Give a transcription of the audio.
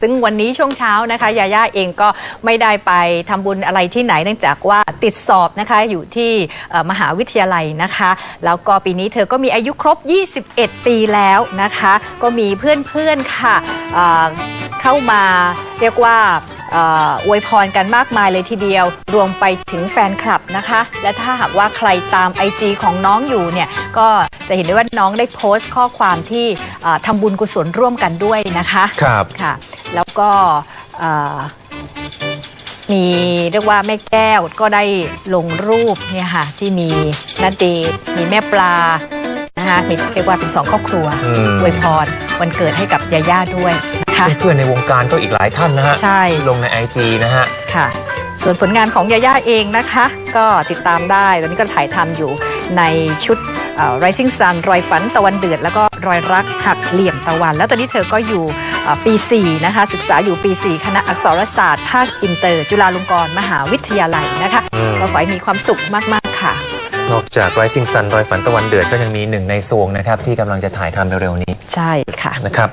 ซึ่งวันนี้ช่วงเช้านะคะยาย่าเองก็ไม่ได้ไปทำบุญอะไรที่ไหนเนื่องจากว่าติดสอบนะคะอยู่ที่มหาวิทยาลัยนะคะ แล้วก็ปีนี้เธอก็มีอายุครบ 21 ปีแล้วนะคะ ก็มีเพื่อนๆค่ะเเข้ามาเรียกว่าอวยพรกันมากมายเลยทีเดียว รวมไปถึงแฟนคลับนะคะ และถ้าหากว่าใครตาม IG ของน้องอยู่เนี่ย ก็จะเห็นได้ว่าน้องได้โพสต์ข้อความที่ ทำบุญกุศลร่วมกันด้วยนะคะครับค่ะ แล้วก็เอ่อมีเรียกว่าแม่แก้วก็ได้ลงรูปเนี่ยค่ะที่มีนาเดชน์มีแม่ปลานะคะมีเรียกว่าเป็นสองครอบครัวอืม อวยพรวันเกิดให้กับยาย่าด้วยนะคะ เพื่อนๆในวงการก็อีกหลายท่านนะฮะใช่ ที่ลงใน IG นะฮะ ค่ะ ส่วนผลงานของยาย่าเองนะคะ ก็ติดตามได้ ตอนนี้ก็ถ่ายทำอยู่ในชุดเอ่อ Rising Sun รอยฝันตะวันเดือด แล้วก็รอยรักหักเหลี่ยมตะวัน แล้วตอนนี้เธอก็อยู่เอ่อปี 4 นะคะ ศึกษาอยู่ปี 4 คณะอักษรศาสตร์ ภาคอินเตอร์ จุฬาลงกรณ์มหาวิทยาลัยนะคะอืมก็ขอให้มีความสุขมาก ๆ ค่ะ นอกจาก Rising Sun รอยฝันตะวันเดือดก็ยังมีหนึ่งในซวงนะครับที่กำลังจะถ่ายทำเร็วๆนี้ ใช่ค่ะนะครับ